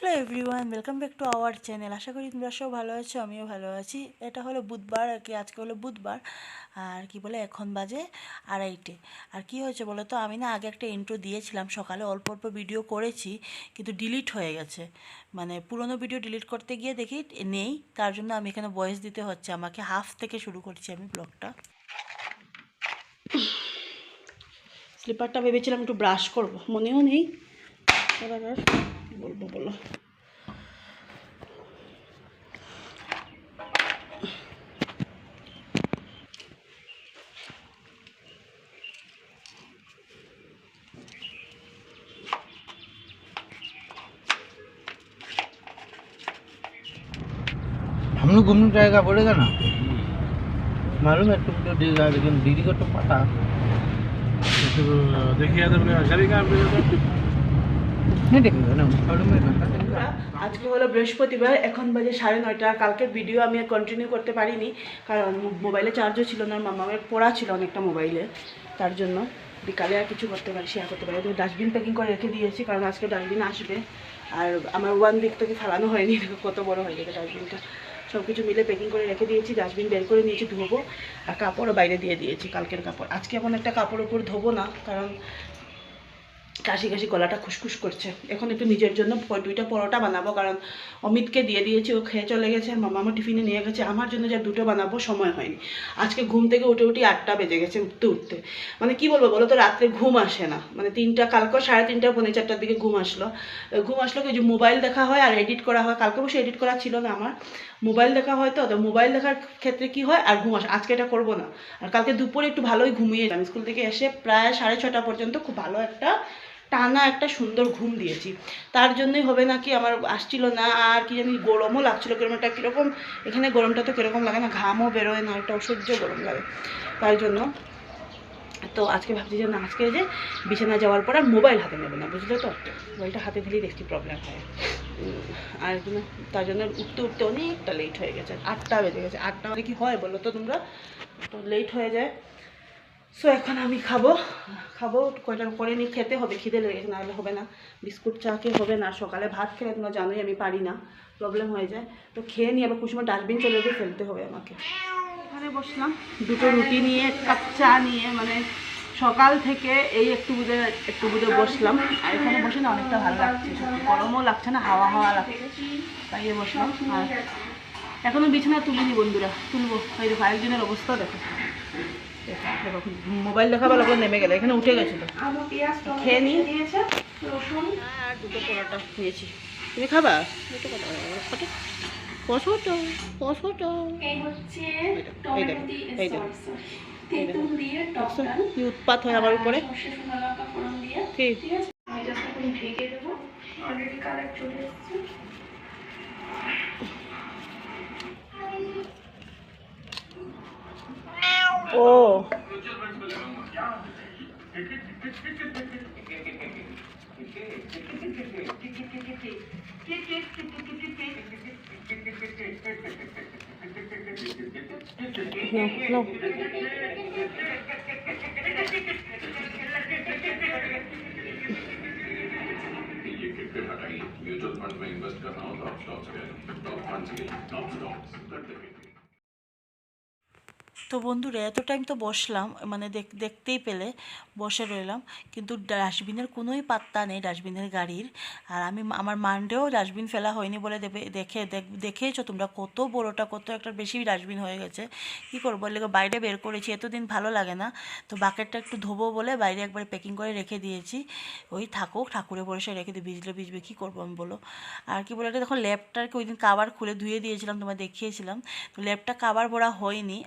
Hello everyone welcome back to our channel আশা করি তোমরা সব ভালো আছো, আমিও ভালো আছি। এটা হলো বুধবার, আর কি আজকে হলো বুধবার, আর কি বলে, এখন বাজে আড়াইটে। আর কি হয়েছে বলো তো, আমি না আগে একটা ইন্ট্রো দিয়েছিলাম, সকালে অল্প অল্প ভিডিও করেছি, কিন্তু ডিলিট হয়ে গেছে। মানে পুরনো ভিডিও ডিলিট করতে গিয়ে দেখি নেই, তার জন্য আমি এখানে ভয়েস দিতে হচ্ছে। আমাকে হাফ থেকে শুরু করছি আমি ব্লগটা স্লিপারটা ভেবেছিলাম একটু ব্রাশ করব, মনেও নেই। 뭘 먹을라 সামনে ঘুম জায়গা পড়ে গেল মালুম একটু তো দিদি দিদি করতে পাতা দেখি গাড়ি আজকে হলো বৃহস্পতিবার এখন বাজে সাড়ে নয়টা। কালকের ভিডিও আমি কন্টিনিউ করতে পারিনি কারণ মোবাইলে চার্জও ছিল না মামামের পড়া ছিল অনেকটা মোবাইলে তার জন্য বিকালে আর কিছু করতে পারি শেয়ার করতে পারি তো ডাস্টবিন প্যাকিং করে রেখে দিয়েছি কারণ আজকে ডাস্টবিন আসবে। আর আমার ওয়ান দিক থেকে ফেলানো হয়নি কত বড় হয়ে গেছে ডাস্টবিনটা সব কিছু মিলে প্যাকিং করে রেখে দিয়েছি ডাস্টবিন বের করে নিয়েছি ধোবো আর কাপড়ও বাইরে দিয়ে দিয়েছি কালকের কাপড়। আজকে এমন একটা কাপড় উপর ধোবো না কারণ কাশি কাশি গলাটা খুসখুস করছে। এখন একটু নিজের জন্য দুইটা পরোটা বানাবো, কারণ অমিতকে দিয়ে দিয়েছি, ও খেয়ে চলে গেছে আর মামা আমার টিফিনে নিয়ে গেছে। আমার জন্য যা দুটো বানাবো সময় হয়নি। আজকে ঘুম থেকে উঠে উঠে আটটা বেজে গেছে উঠতে উঠতে। মানে কি বলব বলো তো, রাত্রে ঘুম আসে না। মানে তিনটা, কালকে সাড়ে তিনটা, পৌনে চারটার দিকে ঘুম আসলো। ঘুম আসলো কি মোবাইল দেখা হয় আর এডিট করা হয়। কালকে বসে এডিট করা ছিল না আমার। মোবাইল দেখা হয় তো মোবাইল দেখার ক্ষেত্রে কি হয় আর ঘুম আসে। আজকে এটা করব না। আর কালকে দুপুরে একটু ভালোই ঘুমিয়ে আমি স্কুল থেকে এসে প্রায় সাড়ে ছটা পর্যন্ত খুব ভালো একটা টানা একটা সুন্দর ঘুম দিয়েছি। তার জন্যই হবে নাকি আমার আসছিল না, আর কি জানি গরমও লাগছিল কীরকম একটা কীরকম, এখানে গরমটা তো কীরকম লাগে না, ঘামও বেরোয় না, একটা অসহ্য গরম লাগে। তার জন্য, তো আজকে ভাবছি যে না, আজকে যে বিছানা যাওয়ার পর আর মোবাইল হাতে নেবে না, বুঝলে তো? মোবাইলটা হাতে দিলেই দেখছি প্রবলেম হয়। আর কি তার জন্য উঠতে উঠতে অনেকটা লেট হয়ে গেছে, আটটা বেজে গেছে। আটটা মানে কি হয় বলো তো তোমরা? তো লেট হয়ে যায়। সো এখন আমি খাব। খাব কয়টার পরে নিয়ে খেতে হবে? খিদে লেগে গেছে নাহলে হবে না। বিস্কুট চা খেয়ে হবে না? সকালে ভাত খেলে তোমরা জানোই আমি পারি না। প্রবলেম হয়ে যায়। তো খেয়ে নিয়ে আবার কুসুমা ডাস্টবিন চলে গিয়ে ফেলতে হবে আমাকে। এখানে বসলাম। দুটো রুটি নিয়ে এক কাপ চা নিয়ে মানে সকাল থেকে এই একটু বুধে একটু বুঝে বসলাম। আর এখানে বসে না অনেকটা ভালো লাগছে। গরমও লাগছে না হাওয়া হাওয়া লাগছে। তাই বসলাম। আর এখনও বিছানা তুলিনি বন্ধুরা তুলবো। এই দেখো আরেকজনের অবস্থা দেখো, মোবাইল দেখা ভালো করে নেমে গেলে এখানে উঠে গেছিল। খেয়ে নিয়ে আর দুটো পরোটা নিয়েছি। তুমি খাবা? দুটো কি উৎপাত হয় আমার উপরে? ঠিক ঢেকে দেবো। অলরেডি কালার চলে এসেছে। ও No, no. म्यूचुअल फंड में इन्वेस्ट करना हो तो आप स्टॉक्स करें टॉप फंड्स के टॉप स्टॉक्स তো বন্ধুরা, এত টাইম তো বসলাম মানে দেখ- দেখতেই পেলে, বসে রইলাম। কিন্তু ডাস্টবিনের কোনোই পাত্তা নেই ডাস্টবিনের গাড়ির। আর আমি আমার মানডেও ডাস্টবিন ফেলা হয়নি বলে দেখে দেখ- দেখেইছো তোমরা কত বড়োটা, কত একটা বেশি ডাস্টবিন হয়ে গেছে। কী করব বলে বাইরে বের করেছি, এতদিন ভালো লাগে না। তো বাকেটটা একটু ধোবো বলে বাইরে একবার প্যাকিং করে রেখে দিয়েছি। ওই থাকুক ঠাকুরের বসে রেখে দিই ভিজলে ভিজবে, কী করব আমি বলো। আর কি বলে এটা দেখো ল্যাপটাকে ওই দিন কাবার খুলে ধুয়ে দিয়েছিলাম তোমার দেখিয়েছিলাম। তো ল্যাপটা কাবার ভরা হয়নি।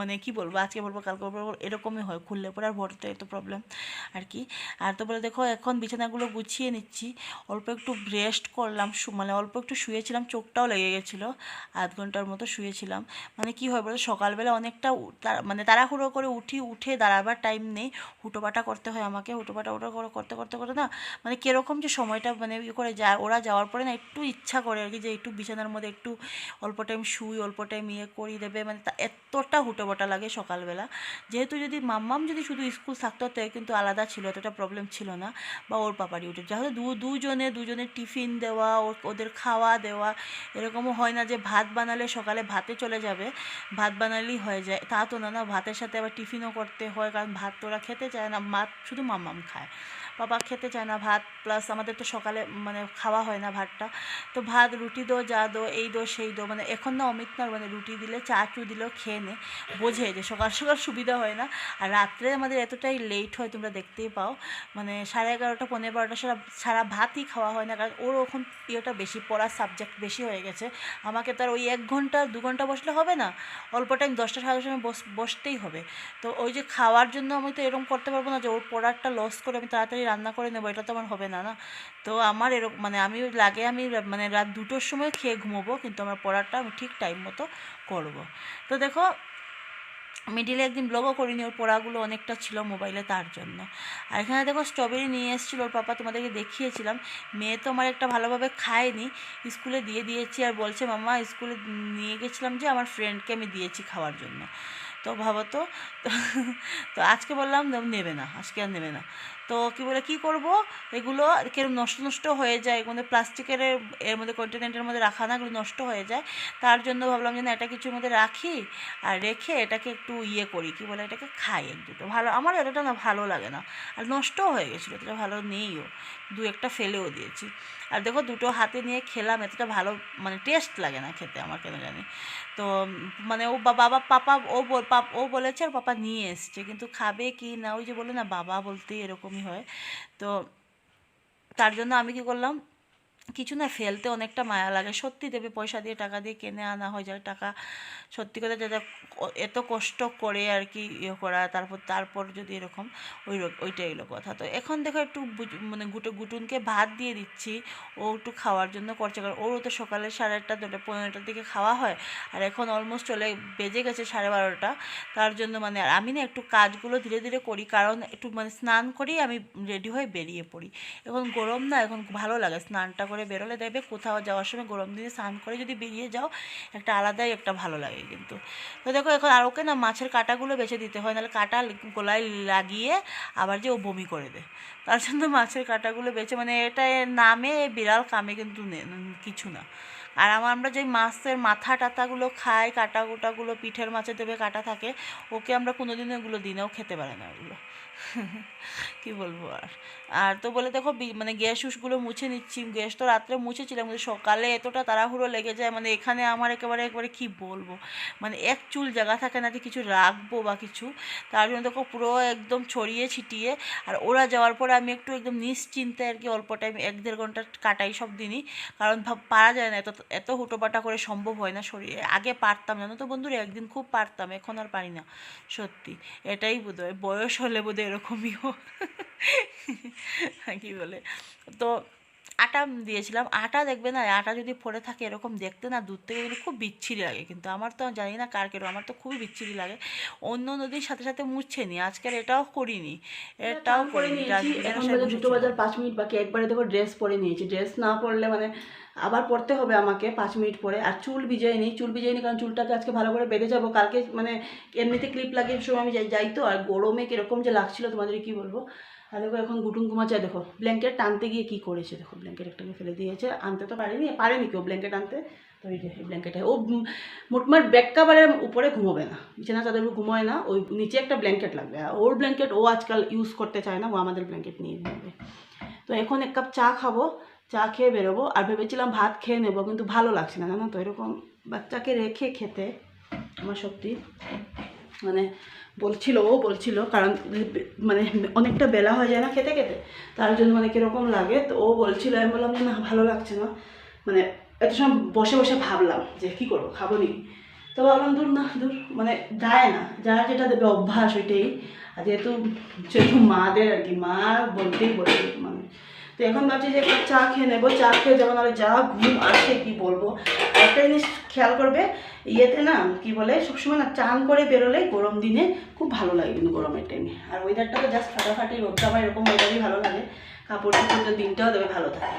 মানে কি বলব, আজকে বলব, কালকে বলব, এরকমই হয়, খুললে পরে আর ভরতে এত প্রবলেম আর কি। আর তো বলে দেখো, এখন বিছানাগুলো গুছিয়ে নিচ্ছি, অল্প একটু রেস্ট করলাম মানে অল্প একটু শুয়েছিলাম, চোখটাও লেগে গেছিল, আধ ঘণ্টার মতো শুয়েছিলাম। মানে কি হয় বলো সকালবেলা অনেকটা মানে তাড়াহুড়ো করে উঠি, উঠে দাঁড়াবার টাইম নেই, হুটোপাটা করতে হয় আমাকে, হুটোপাটা করে, করতে করতে করতে না মানে কীরকম যে সময়টা মানে ইয়ে করে যায় ওরা যাওয়ার পরে না একটু ইচ্ছা করে আর কি, যে একটু বিছানার মধ্যে একটু অল্প টাইম শুই, অল্প টাইম ইয়ে করি দেবে মানে এতটা হুটো বটা লাগে সকালবেলা। যেহেতু যদি মাম্মাম যদি শুধু স্কুল থাকতো, তো কিন্তু আলাদা ছিল, এতটা প্রবলেম ছিল না, বা ওর পাপারই উঠে যেহেতু দু, দুজনে, দুজনের টিফিন দেওয়া ওদের খাওয়া দেওয়া, এরকমও হয় না যে ভাত বানালে সকালে ভাতে চলে যাবে, ভাত বানালেই হয়ে যায়। তা তো না না, ভাতের সাথে আবার টিফিনও করতে হয়, কারণ ভাত তো ওরা খেতে চায় না, ভাত শুধু মাম্মাম খায়। বাবা খেতে চায় না ভাত প্লাস আমাদের তো সকালে মানে খাওয়া হয় না ভাতটা। তো ভাত, রুটি দো, যা দো, এই দো, সেই দো মানে এখন না অমিত না মানে রুটি দিলে, চা চু দিলেও খেয়ে নে, বোঝে যে সকাল সকাল সুবিধা হয় না। আর রাত্রে আমাদের এতটাই লেট হয়, তোমরা দেখতেই পাও। মানে সাড়ে এগারোটা পনেরো বারোটা সারা সারা ভাতই খাওয়া হয় না, কারণ ওর এখন ইয়েটা বেশি, পড়ার সাবজেক্ট বেশি হয়ে গেছে। আমাকে তো আর ওই এক ঘণ্টা, দু ঘণ্টা বসলে হবে না, অল্প টাইম দশটা সাড়ে দশটার সময় বস, বসতেই হবে। তো ওই যে খাওয়ার জন্য আমি তো এরকম করতে পারব না যে ওর পড়ারটা লস করে আমি তাড়াতাড়ি রান্না করে নেব, এটা তো আমার হবে না না? তো আমার এরকম মানে আমি লাগে আমি মানে রাত দুটোর সময় খেয়ে ঘুমোবো, কিন্তু আমার পড়াটা আমি ঠিক টাইম মতো করব। তো দেখো, মিডিলে একদিন ব্লগও করিনি, ওর পড়াগুলো অনেকটা ছিল মোবাইলে তার জন্য। আর এখানে দেখো স্ট্রবেরি নিয়ে এসেছিল, ওর পাপা তোমাদেরকে দেখিয়েছিলাম। মেয়ে তো আমার একটা ভালোভাবে খায়নি, স্কুলে দিয়ে দিয়েছি আর বলছে মামা স্কুলে নিয়ে গেছিলাম যে আমার ফ্রেন্ডকে আমি দিয়েছি খাওয়ার জন্য। তো ভাবো তো তো আজকে বললাম, নেবে না, আজকে আর নেবে না। তো কি বলে, কি করব? এগুলো কিরম নষ্ট নষ্ট হয়ে যায় মধ্যে প্লাস্টিকের এর মধ্যে কন্টেনেন্টের মধ্যে রাখা না, এগুলো নষ্ট হয়ে যায়। তার জন্য ভাবলাম যে না, এটা কিছুর মধ্যে রাখি আর রেখে এটাকে একটু ইয়ে করি, কি বলে, এটাকে খাই এক দুটো। ভালো, আমার এতটা না ভালো লাগে না। আর নষ্টও হয়ে গেছিল, এতটা ভালো নেইও। দু একটা ফেলেও দিয়েছি। আর দেখো, দুটো হাতে নিয়ে খেলাম, এতটা ভালো মানে টেস্ট লাগে না খেতে আমার, কেন জানি। তো মানে ও বাবা, পাপা, ও পাপ, ও বলেছে আর পাপা নিয়ে এসছে, কিন্তু খাবে কি না? ওই যে বলে না, বাবা বলতেই এরকমই হয়। তো তার জন্য আমি কি করলাম কিছু না, ফেলতে অনেকটা মায়া লাগে। সত্যি দেবে পয়সা দিয়ে, টাকা দিয়ে কিনে আনা হয় যায় টাকা। সত্যি কথা যেটা এত কষ্ট করে আর কি ইয়ে করা, তারপর তারপর যদি এরকম, ওই ওইটাই হলো কথা। তো এখন দেখো একটু মানে গুটো, গুটুনকে ভাত দিয়ে দিচ্ছি। ও একটু খাওয়ার জন্য করছে কারণ ওরও তো সকালে সাড়ে আটটা, দুটো, পনেরোটার দিকে খাওয়া হয়। আর এখন অলমোস্ট চলে, বেজে গেছে সাড়ে বারোটা। তার জন্য মানে আমি না একটু কাজগুলো ধীরে ধীরে করি। কারণ একটু মানে স্নান করেই আমি রেডি হয়ে বেরিয়ে পড়ি। এখন গরম না, এখন ভালো লাগে। স্নানটা করে বেরোলে দেখবে কোথাও যাওয়ার সময় গরম দিনে স্নান করে যদি বেরিয়ে যাও, একটা আলাদাই একটা ভালো লাগে কিন্তু। তো দেখো এখন আর ওকে না মাছের কাঁটাগুলো বেছে দিতে হয়, নাহলে কাঁটা গলায় লাগিয়ে আবার যে ও বমি করে দেয়। তার জন্য মাছের কাঁটাগুলো বেছে মানে এটা নামে বিড়াল কামে কিন্তু কিছু না। আর আমার আমরা যে মাছের মাথা টাতাগুলো খাই, কাটা গোটাগুলো পিঠের মাছে দেবে কাটা থাকে, ওকে আমরা কোনোদিনও এগুলো দিনেও খেতে পারে না ওগুলো। কি বলব আর? আর তো বলে দেখো মানে গ্যাস উসগুলো মুছে নিচ্ছি। গ্যাস তো রাত্রে মুছেছিলাম, কিন্তু সকালে এতটা তাড়াহুড়ো লেগে যায় মানে এখানে আমার একেবারে, একবারে কি বলব? মানে এক চুল জায়গা থাকে না যে কিছু রাখব বা কিছু। তার জন্য দেখো পুরো একদম ছড়িয়ে ছিটিয়ে, আর ওরা যাওয়ার পরে আমি একটু একদম নিশ্চিন্তে আর কি অল্প টাইম এক দেড় ঘণ্টা কাটাই সব দিনই। কারণ ভাব পারা যায় না, এত এত হুটোপাটা করে সম্ভব হয় না শরীরে। আগে পারতাম, জানো তো বন্ধুরা? একদিন খুব পারতাম, এখন আর পারি না। সত্যি, এটাই বোধ হয় বয়স হলে বোধহয় এরকমই হোক কী বলে তো আটা দিয়েছিলাম। আটা দেখবে না আটা যদি পড়ে থাকে এরকম দেখতে না দূর থেকে কিন্তু খুব বিচ্ছিরি লাগে কিন্তু। আমার তো জানি না কার কেরো আমার তো খুবই বিচ্ছিরি লাগে। অন্য নদীর সাথে সাথে মুছছে নি আজকের এটাও করিনি। এটাও করে করিনি এখন দুটো বাজার পাঁচ মিনিট বাকি একবারে দেখো ড্রেস পরে নিয়েছি। ড্রেস না পরলে মানে আবার পরতে হবে আমাকে পাঁচ মিনিট পরে। আর চুল ভিজাই নি চুল ভিজাই নি কারণ চুলটাকে আজকে ভালো করে বেঁধে যাব। কালকে মানে এমনিতে ক্লিপ লাগিয়ে সময় আমি যাই যাই তো। আর গরমে কীরকম যে লাগছিল তোমাদের কি বলব? আর দেখো এখন গুটুম ঘুমাচ্ছে দেখো ব্ল্যাঙ্কেট টানতে গিয়ে কি করেছে? দেখো ব্ল্যাঙ্কেট একটাকে ফেলে দিয়েছে, আনতে তো পারেনি পারেনি কেউ ব্ল্যাঙ্কেট আনতে। তো এই এই ব্ল্যাঙ্কেটে ও উম মোটমাট ব্যাক কাভারের উপরে ঘুমোবে না। বিছানা চাদর ঘুমোয় না, ওই নিচে একটা ব্ল্যাঙ্কেট লাগবে। আর ওর ব্ল্যাঙ্কেট ও আজকাল ইউজ করতে চায় না, ও আমাদের ব্ল্যাঙ্কেট নিয়ে ঘুমাবে। তো এখন এক কাপ চা খাব, চা খেয়ে বেরোবো, আর ভেবেছিলাম ভাত খেয়ে নেব, কিন্তু ভালো লাগছে না, জানো তো? এরকম বাচ্চাকে রেখে খেতে, আমার সত্যি মানে বলছিল, ও বলছিল, কারণ মানে অনেকটা বেলা হয়ে যায় না খেতে খেতে, তার জন্য মানে কীরকম লাগে, তো ও বলছিল, আমি বললাম, না ভালো লাগছে না। মানে এত সময় বসে বসে ভাবলাম যে, কী করব, খাব নি? তো ভাবলাম, দূর না, দূর। মানে যায় না, যার যেটা দেবে অভ্যাস ওইটাই। আর যেহেতু যেহেতু মাদের আর কি, মা বলতেই বলে মানে। তো এখন ভাবছি যে চা খেয়ে নেব। চা খেয়ে যেমন আর যা ঘুম আসে, কি বলব? একটা জিনিস খেয়াল করবে ইয়েতে না, কি বলে, সবসময় না চান করে বেরোলে গরম দিনে খুব ভালো লাগে কিন্তু গরমের টাইমে আর ওয়েদারটা তো জাস্ট ফাটাফাটি, রোদটা আমার এরকম ওয়েদারই ভালো লাগে। কাপড় চোপড় দিনটাও তবে ভালো থাকে।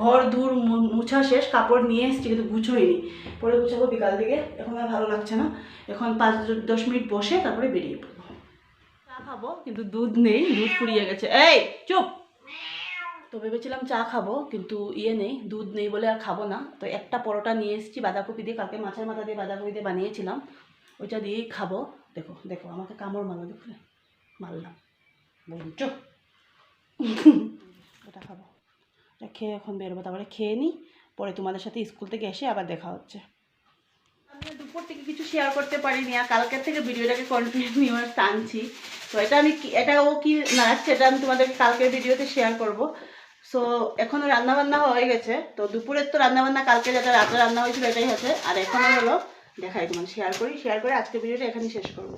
ঘর দূর মুছা শেষ, কাপড় নিয়ে এসেছি কিন্তু গুছোইনি। পরে গুছাবো বিকাল দিকে, এখন আর ভালো লাগছে না। এখন পাঁচ দশ মিনিট বসে তারপরে বেরিয়ে পড়ব। চা খাব, কিন্তু দুধ নেই, দুধ ফুরিয়ে গেছে। এই, চুপ! তো ভেবেছিলাম চা খাব, কিন্তু ইয়ে নেই, দুধ নেই বলে আর খাব না। তো একটা পরোটা নিয়ে এসেছি বাঁধাকপি দিয়ে, কালকে মাছের মাথা দিয়ে বাঁধাকপি দিয়ে বানিয়েছিলাম। ওইটা দিয়েই খাব। দেখো দেখো, আমাকে কামড় মারো দেখলে। মারলাম। চুপ ওটা খাব। এটা খেয়ে এখন বেরোবো। তারপরে খেয়ে নিই, পরে তোমাদের সাথে স্কুল থেকে এসে আবার দেখা হচ্ছে। দুপুর থেকে কিছু শেয়ার করতে পারিনি, আর কালকের থেকে ভিডিওটাকে কন্টিনিউ টানছি। তো এটা আমি এটা ও কি নাচছে, এটা আমি তোমাদেরকে কালকের ভিডিওতে শেয়ার করব। সো এখনও রান্নাবান্না হয়ে গেছে। তো দুপুরের তো রান্নাবান্না কালকে যেটা রাতে রান্না হয়েছিল এটাই হচ্ছে আর এখনও হলো দেখাই তোমার শেয়ার করি শেয়ার করে আজকে ভিডিওটা এখানেই শেষ করব।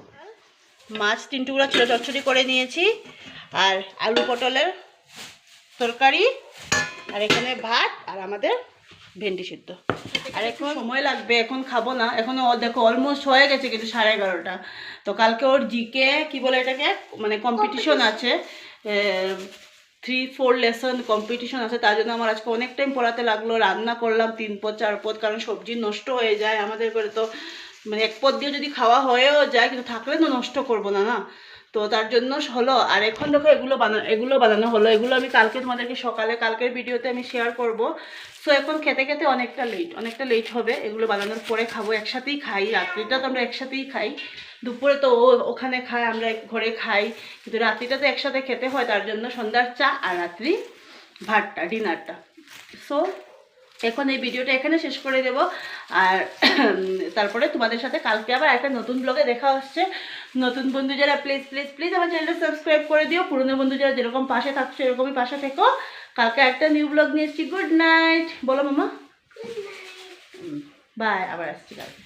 মাছ তিন টুকরা ছিল চচ্চড়ি করে নিয়েছি। আর আলু পটলের তরকারি আর এখানে ভাত আর আমাদের ভেন্ডি সিদ্ধ। আর এখন সময় লাগবে এখন খাব না। এখনও ও দেখো অলমোস্ট হয়ে গেছে কিন্তু সাড়ে এগারোটা। তো কালকে ওর জিকে কি বলে এটাকে? মানে কম্পিটিশন আছে। থ্রি ফোর লেসন কম্পিটিশন আছে, তার জন্য আমার আজকে অনেক টাইম পড়াতে লাগল, রান্না করলাম, তিন পদ, চার পদ, কারণ সবজি নষ্ট হয়ে যায় আমাদের করে তো মানে এক পদ দিয়ে যদি খাওয়া হয়েও যায়, কিন্তু থাকলে তো নষ্ট করব না না? তো তার জন্য হলো, আর এখন দেখো এগুলো বানানো এগুলো বানানো হলো। এগুলো আমি কালকে তোমাদেরকে সকালে, কালকের ভিডিওতে আমি শেয়ার করব। সো এখন খেতে খেতে অনেকটা লেট অনেকটা লেট হবে। এগুলো বানানোর পরে খাব, একসাথেই খাই। রাত্রিটা তো আমরা একসাথেই খাই। দুপুরে তো ওখানে খায়, আমরা ঘরে খাই। কিন্তু রাত্রিটা তো একসাথে খেতে হয়, তার জন্য সন্ধ্যার চা আর রাত্রি ভাতটা, ডিনারটা। সো এখন এই ভিডিওটা এখানে শেষ করে দেব। আর তারপরে তোমাদের সাথে কালকে আবার একটা নতুন ব্লগে দেখা হচ্ছে। নতুন বন্ধু যারা প্লিজ প্লিজ প্লিজ আমার চ্যানেলটা সাবস্ক্রাইব করে দিও। পুরনো বন্ধু যারা যেরকম পাশে থাকছো এরকমই পাশে থেকো। কালকে একটা নিউ ব্লগ নিয়ে এসছি। গুড নাইট বলো মামা। বাই আবার আসছি কালকে।